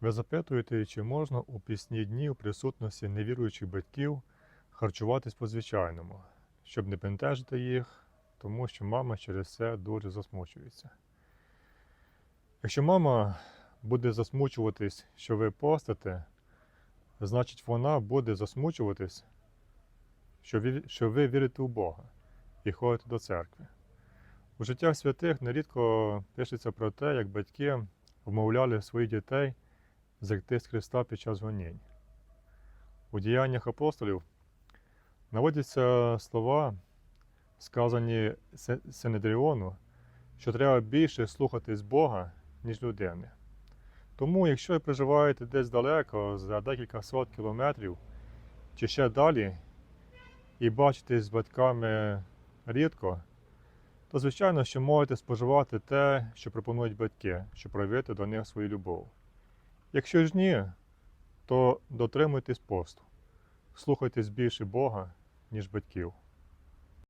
Ви запитуєте, чи можна у пісні дні у присутності невіруючих батьків харчуватись по-звичайному, щоб не бентежити їх, тому що мама через це дуже засмучується. Якщо мама буде засмучуватись, що ви постите, значить вона буде засмучуватись, що ви, що ви вірите у Бога і ходите до церкви. У життях святих нерідко пишеться про те, як батьки вмовляли своїх дітей зректи з Христа під час гонінь. У діяннях апостолів наводяться слова, сказані Се- Синедріону, що треба більше слухатись Бога, ніж людини. Тому, якщо ви проживаєте десь далеко, за декілька сот кілометрів, чи ще далі, і бачитесь з батьками рідко, то звичайно, що можете споживати те, що пропонують батьки, щоб проявити до них свою любов. Якщо ж ні, то дотримуйтесь посту, слухайтесь більше Бога, ніж батьків.